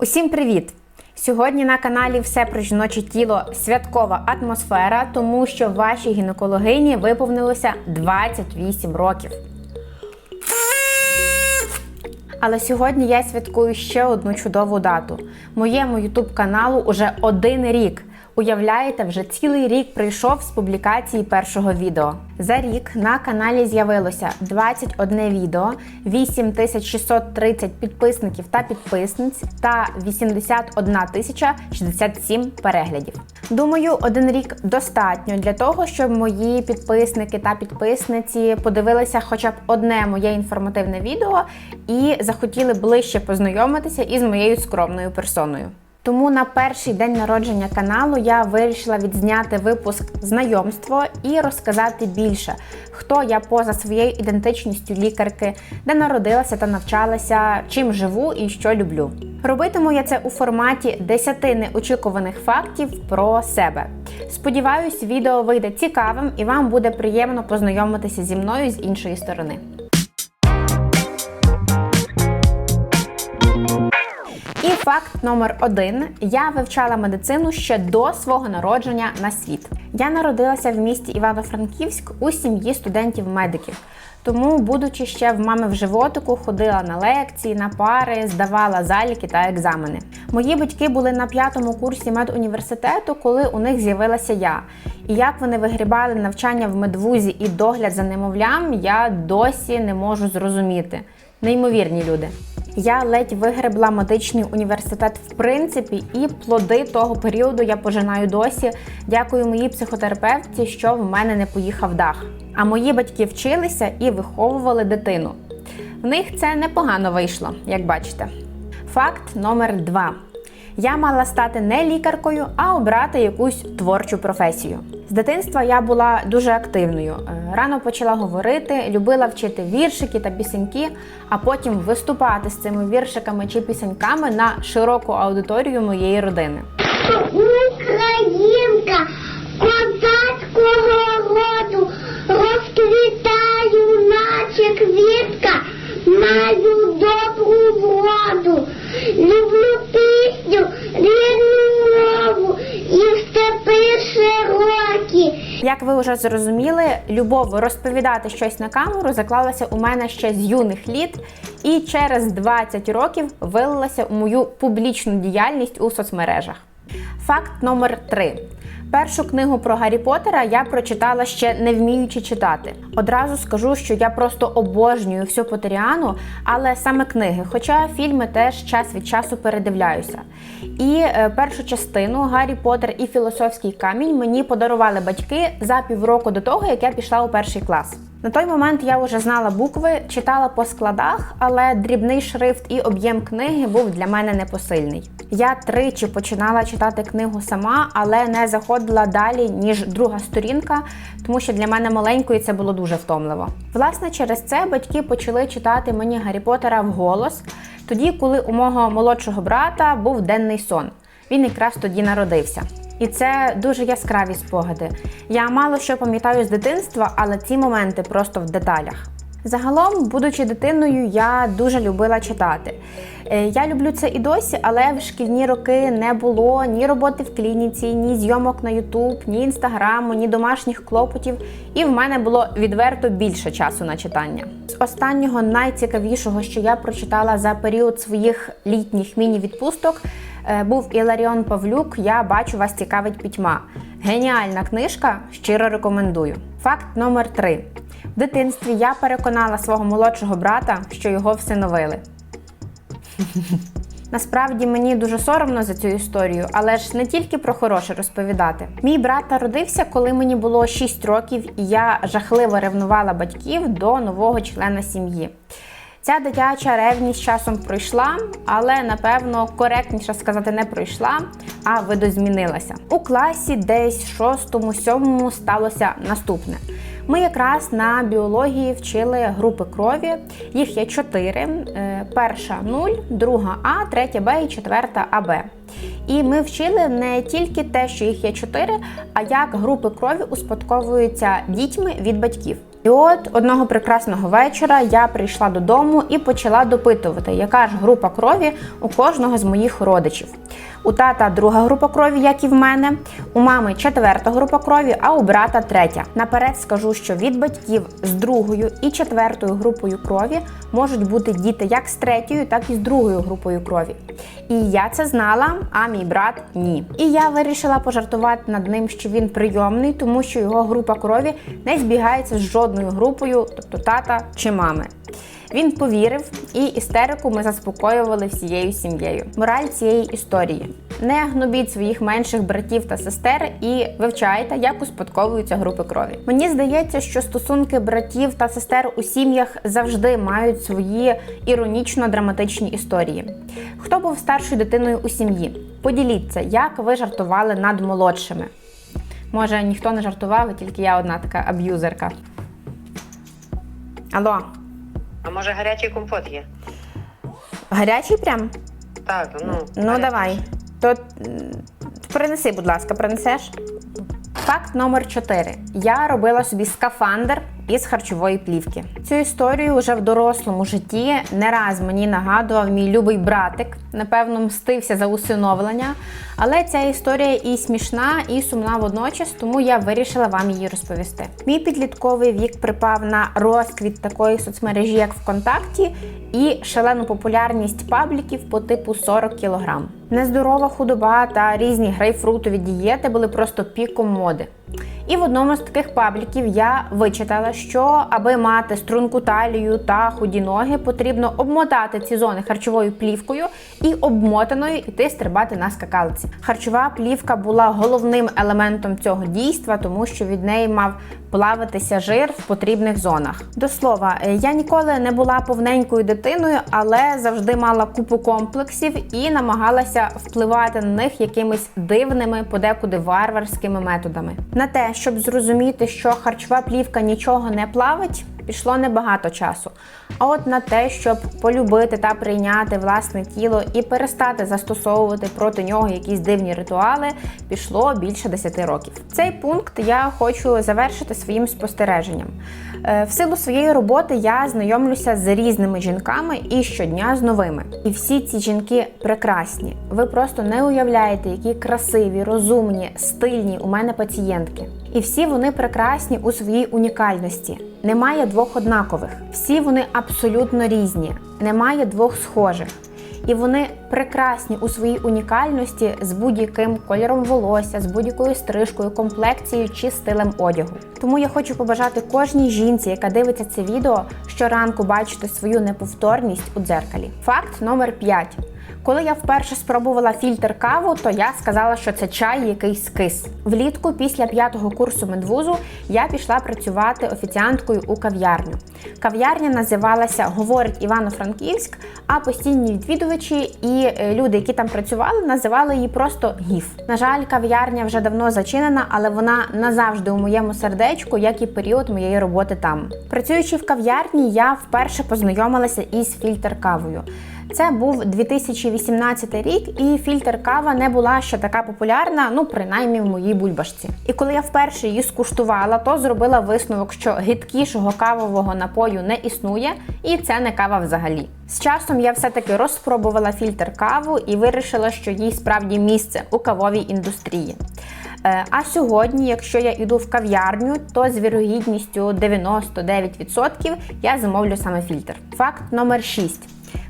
Усім привіт! Сьогодні на каналі Все про жіноче тіло святкова атмосфера, тому що вашій гінекологині виповнилося 28 років. Але сьогодні я святкую ще одну чудову дату. Моєму ютуб каналу уже один рік. Уявляєте, вже цілий рік прийшов з публікації першого відео. За рік на каналі з'явилося 21 відео, 8630 підписників та підписниць та 81 тисяча 67 переглядів. Думаю, один рік достатньо для того, щоб мої підписники та підписниці подивилися хоча б одне моє інформативне відео і захотіли ближче познайомитися із моєю скромною персоною. Тому на перший день народження каналу я вирішила відзняти випуск знайомство і розказати більше, хто я поза своєю ідентичністю лікарки, де народилася та навчалася, чим живу і що люблю. Робитиму я це у форматі 10 неочікуваних фактів про себе. Сподіваюсь, відео вийде цікавим і вам буде приємно познайомитися зі мною з іншої сторони. Факт номер один: я вивчала медицину ще до свого народження на світ. Я народилася в місті Івано-Франківськ у сім'ї студентів-медиків. Тому, будучи ще в мами в животику, ходила на лекції, на пари, здавала заліки та екзамени. Мої батьки були на п'ятому курсі медуніверситету, коли у них з'явилася я. І як вони вигрібали навчання в медвузі і догляд за немовлям, я досі не можу зрозуміти. Неймовірні люди. Я ледь вигребла медичний університет в принципі, і плоди того періоду я пожинаю досі. Дякую моїй психотерапевтці, що в мене не поїхав дах. А мої батьки вчилися і виховували дитину. В них це непогано вийшло, як бачите. Факт номер два. Я мала стати не лікаркою, а обрати якусь творчу професію. З дитинства я була дуже активною. Е, Рано почала говорити, любила вчити віршики та пісеньки, а потім виступати з цими віршиками чи пісеньками на широку аудиторію моєї родини. Українка козацького роду розквітаю, наче квітка, маю добру вроду, люблю Як ви вже зрозуміли, любов розповідати щось на камеру заклалася у мене ще з юних літ, і через 20 років вилилася у мою публічну діяльність у соцмережах. Факт номер 3. Першу книгу про Гаррі Поттера я прочитала ще не вміючи читати. Одразу скажу, що я просто обожнюю всю Поттеріану, але саме книги, хоча фільми теж час від часу передивляюся. І е, першу частину Гаррі Поттер і Філософський камінь мені подарували батьки за півроку до того, як я пішла у перший клас. На той момент я вже знала букви, читала по складах, але дрібний шрифт і об'єм книги був для мене непосильний. Я тричі починала читати книгу сама, але не заходила далі, ніж друга сторінка, тому що для мене маленької це було дуже втомливо. Власне, через це батьки почали читати мені Гаррі Поттера вголос, тоді, коли у мого молодшого брата був денний сон. Він якраз тоді народився. І це дуже яскраві спогади. Я мало що пам'ятаю з дитинства, але ці моменти просто в деталях. Загалом, будучи дитиною, я дуже любила читати. Е, Я люблю це і досі, але в шкільні роки не було ні роботи в клініці, ні зйомок на Ютуб, ні інстаграму, ні домашніх клопотів. І в мене було відверто більше часу на читання. З останнього найцікавішого, що я прочитала за період своїх літніх міні-відпусток, був Іларіон Павлюк. Я бачу, вас цікавить пітьма. Геніальна книжка, щиро рекомендую. Факт номер 3. В дитинстві я переконала свого молодшого брата, що його всиновили. Насправді мені дуже соромно за цю історію, але ж не тільки про хороше розповідати. Мій брат народився, коли мені було 6 років, і я жахливо ревнувала батьків до нового члена сім'ї. Ця дитяча ревність часом пройшла, але напевно коректніше сказати не пройшла, а видозмінилася. У класі десь шостому, сьомому сталося наступне. Ми якраз на біології вчили групи крові. Їх є чотири: Е, перша 0, друга А, третя Б і четверта АБ. І ми вчили не тільки те, що їх є чотири, а як групи крові успадковуються дітьми від батьків. І от одного прекрасного вечора я прийшла додому і почала допитувати, яка ж група крові у кожного з моїх родичів. У тата друга група крові, як і в мене, у мами четверта група крові, а у брата третя. Наперед скажу, що від батьків з другою і четвертою групою крові можуть бути діти як з третьою, так і з другою групою крові. І я це знала, а мій брат ні. І я вирішила пожартувати над ним, що він прийомний, тому що його група крові не збігається з жодною групою, тобто тата чи мами. Він повірив, і істерику ми заспокоювали всією сім'єю. Мораль цієї історії: не гнобіть своїх менших братів та сестер і вивчайте, як успадковуються групи крові. Мені здається, що стосунки братів та сестер у сім'ях завжди мають свої іронічно-драматичні історії. Хто був старшою дитиною у сім'ї? Поділіться, як ви жартували над молодшими. Може, ніхто не жартував, тільки я одна така аб'юзерка. Алло, А може гарячий компот є? гарячий прям? Так, ну. Ну, гарячий. давай. То м, принеси, будь ласка, принесеш. Факт номер 4. Я робила собі скафандр із харчової плівки. Цю історію вже в дорослому житті не раз мені нагадував мій любий братик. Напевно, мстився за усиновлення. Але ця історія і смішна, і сумна водночас, тому я вирішила вам її розповісти. Мій підлітковий вік припав на розквіт такої соцмережі, як ВКонтакті, і шалену популярність пабліків по типу 40 кг. Нездорова худоба та різні грейпфрутові дієти були просто піком моди. І в одному з таких пабліків я вичитала, що аби мати струнку талію та худі ноги, потрібно обмотати ці зони харчовою плівкою і обмотаною іти стрибати на скакалці. Харчова плівка була головним елементом цього дійства, тому що від неї мав плавитися жир в потрібних зонах. До слова, е, я ніколи не була повненькою дитиною, але завжди мала купу комплексів і намагалася впливати на них якимись дивними, подекуди варварськими методами. На те, щоб зрозуміти, що харчова плівка нічого не плавить, пішло небагато часу. А от на те, щоб полюбити та прийняти власне тіло і перестати застосовувати проти нього якісь дивні ритуали, пішло більше 10 років. Цей пункт я хочу завершити своїм спостереженням. Е, В силу своєї роботи я знайомлюся з різними жінками і щодня з новими. І всі ці жінки прекрасні. Ви просто не уявляєте, які красиві, розумні, стильні у мене пацієнтки. І всі вони прекрасні у своїй унікальності. Немає двох однакових. Всі вони абсолютно різні. Немає двох схожих. І вони прекрасні у своїй унікальності з будь-яким кольором волосся, з будь-якою стрижкою, комплекцією чи стилем одягу. Тому я хочу побажати кожній жінці, яка дивиться це відео, щоранку бачити свою неповторність у дзеркалі. Факт номер 5. Коли я вперше спробувала фільтр каву, то я сказала, що це чай якийсь скис. Влітку, після п'ятого курсу медвузу, я пішла працювати офіціанткою у кав'ярню. Кав'ярня називалася Говорить Івано-Франківськ, а постійні відвідувачі і е, люди, які там працювали, називали її просто гіф. На жаль, кав'ярня вже давно зачинена, але вона назавжди у моєму сердечку, як і період моєї роботи там. Працюючи в кав'ярні, я вперше познайомилася із фільтр кавою. Це був 2018 рік, і фільтр кава не була ще така популярна, ну принаймні в моїй бульбашці. І коли я вперше її скуштувала, то зробила висновок, що гидкішого кавового напою не існує, і це не кава взагалі. З часом я все-таки розпробувала фільтр каву і вирішила, що їй справді місце у кавовій індустрії. Е, А сьогодні, якщо я йду в кав'ярню, то з вірогідністю 99% я замовлю саме фільтр. Факт номер 6.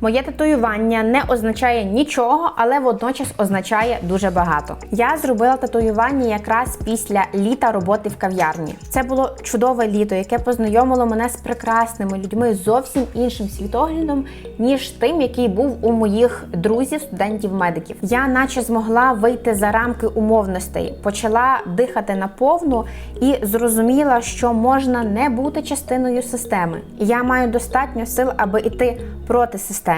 Моє татуювання не означає нічого, але водночас означає дуже багато. Я зробила татуювання якраз після літа роботи в кав'ярні. Це було чудове літо, яке познайомило мене з прекрасними людьми зовсім іншим світоглядом, ніж тим, який був у моїх друзів, студентів-медиків. Я, наче, змогла вийти за рамки умовностей, почала дихати наповну і зрозуміла, що можна не бути частиною системи. Я маю достатньо сил, аби йти проти системи.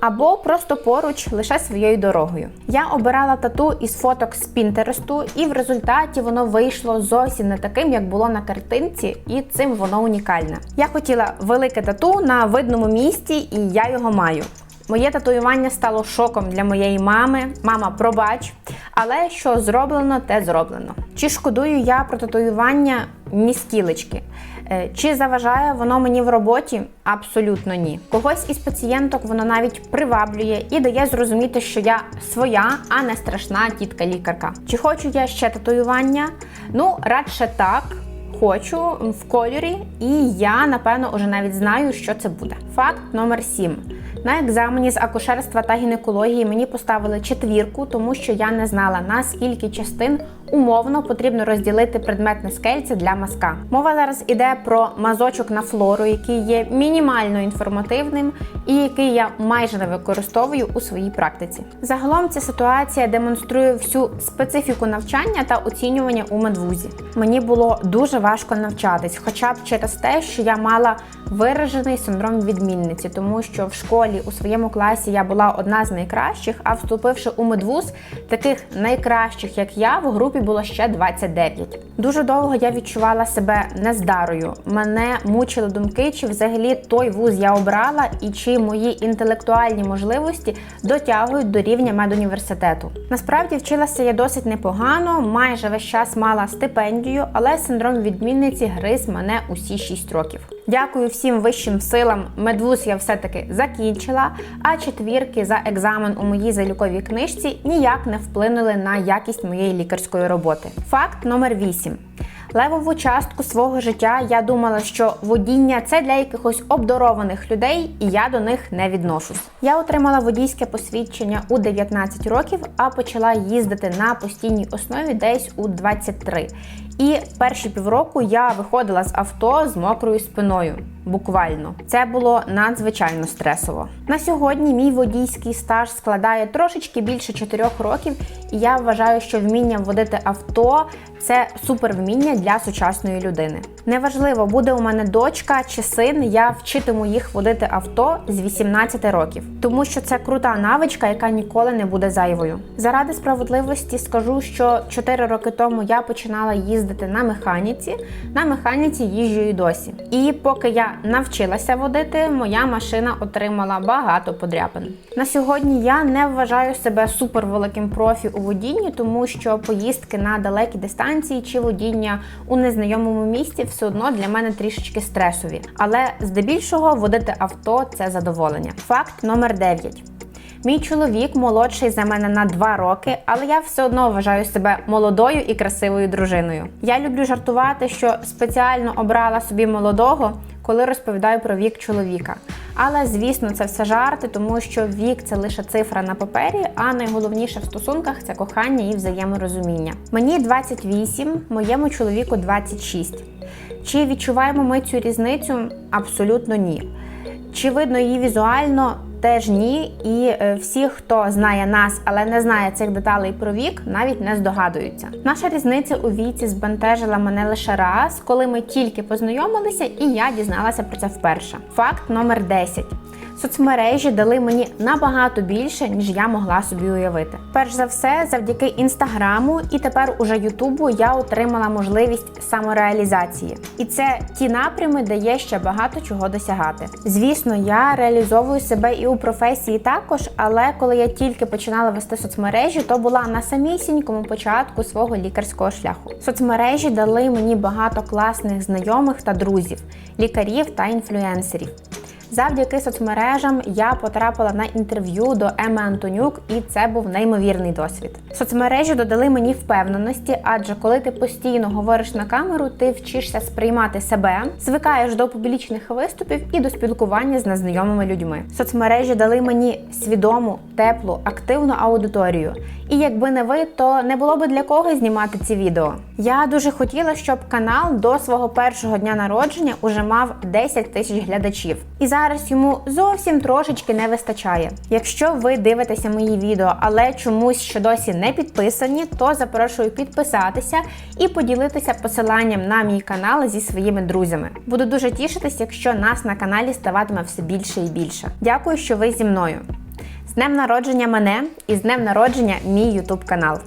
Або просто поруч лише своєю дорогою. Я обирала тату із фоток з Пінтересту, і в результаті воно вийшло зовсім не таким, як було на картинці, і цим воно унікальне. Я хотіла велике тату на видному місці, і я його маю. Моє татуювання стало шоком для моєї мами. Мама, пробач, але що зроблено, те зроблено. Чи шкодую я про татуювання ні скілечки? Е, Чи заважає воно мені в роботі? Абсолютно ні. Когось із пацієнток воно навіть приваблює і дає зрозуміти, що я своя, а не страшна тітка-лікарка. Чи хочу я ще татуювання? Ну, радше так. Хочу в кольорі, і я напевно уже навіть знаю, що це буде. Факт номер 7. На екзамені з акушерства та гінекології мені поставили четвірку, тому що я не знала на скільки частин умовно потрібно розділити предметне скельце для мазка. Мова зараз іде про мазочок на флору, який є мінімально інформативним і який я майже не використовую у своїй практиці. Загалом ця ситуація демонструє всю специфіку навчання та оцінювання у медвузі. Мені було дуже важко навчатись, хоча б через те, що я мала виражений синдром відмінниці, тому що в школі у своєму класі я була одна з найкращих, а вступивши у медвуз, таких найкращих, як я, в групі було ще 29. Дуже довго я відчувала себе нездарою. Мене мучили думки, чи взагалі той вуз я обрала, і чи мої інтелектуальні можливості дотягують до рівня медуніверситету. Насправді вчилася я досить непогано, майже весь час мала стипендію, але синдром відмінниці гриз мене усі 6 років. Дякую всім вищим силам. Медвуз я все-таки закінчила, а четвірки за екзамен у моїй заліковій книжці ніяк не вплинули на якість моєї лікарської роботи. Факт номер 8. Левову частку свого життя я думала, що водіння це для якихось обдарованих людей, і я до них не відношусь. Я отримала водійське посвідчення у 19 років, а почала їздити на постійній основі десь у 23. І перші півроку я виходила з авто з мокрою спиною. Буквально це було надзвичайно стресово. На сьогодні мій водійський стаж складає трошечки більше 4 років, і я вважаю, що вміння водити авто це супервміння для сучасної людини. Неважливо, буде у мене дочка чи син, я вчитиму їх водити авто з 18 років, тому що це крута навичка, яка ніколи не буде зайвою. Заради справедливості скажу, що 4 роки тому я починала їздити на механіці. На механіці їжджу і досі. І поки я навчилася водити, моя машина отримала багато подряпин. На сьогодні я не вважаю себе супервеликим профі у водінні, тому що поїздки на далекі дистанції чи водіння у незнайомому місці все одно для мене трішечки стресові. Але здебільшого водити авто це задоволення. Факт номер 9. Мій чоловік молодший за мене на 2 роки, але я все одно вважаю себе молодою і красивою дружиною. Я люблю жартувати, що спеціально обрала собі молодого, коли розповідаю про вік чоловіка. Але звісно, це все жарти, тому що вік це лише цифра на папері, а найголовніше в стосунках це кохання і взаєморозуміння. Мені 28, моєму чоловіку 26. Чи відчуваємо ми цю різницю? Абсолютно ні. Чи видно її візуально? Теж ні, і е, всі, хто знає нас, але не знає цих деталей про вік, навіть не здогадуються. Наша різниця у віці збентежила мене лише раз, коли ми тільки познайомилися, і я дізналася про це вперше. Факт номер 10. Соцмережі дали мені набагато більше, ніж я могла собі уявити. Перш за все, завдяки інстаграму і тепер уже Ютубу я отримала можливість самореалізації. І це ті напрями, де є ще багато чого досягати. Звісно, я реалізовую себе і у професії також, але коли я тільки починала вести соцмережі, то була на самісінькому початку свого лікарського шляху. Соцмережі дали мені багато класних знайомих та друзів, лікарів та інфлюенсерів. Завдяки соцмережам я потрапила на інтерв'ю до Еми Антонюк, і це був неймовірний досвід. Соцмережі додали мені впевненості, адже коли ти постійно говориш на камеру, ти вчишся сприймати себе, звикаєш до публічних виступів і до спілкування з незнайомими людьми. Соцмережі дали мені свідому, теплу, активну аудиторію. І якби не ви, то не було би для кого знімати ці відео. Я дуже хотіла, щоб канал до свого першого дня народження уже мав 10 тисяч глядачів. І зараз йому зовсім трошечки не вистачає. Якщо ви дивитеся мої відео, але чомусь ще досі не підписані, то запрошую підписатися і поділитися посиланням на мій канал зі своїми друзями. Буду дуже тішитись, якщо нас на каналі ставатиме все більше і більше. Дякую, що ви зі мною. З днем народження мене і з днем народження мій YouTube канал.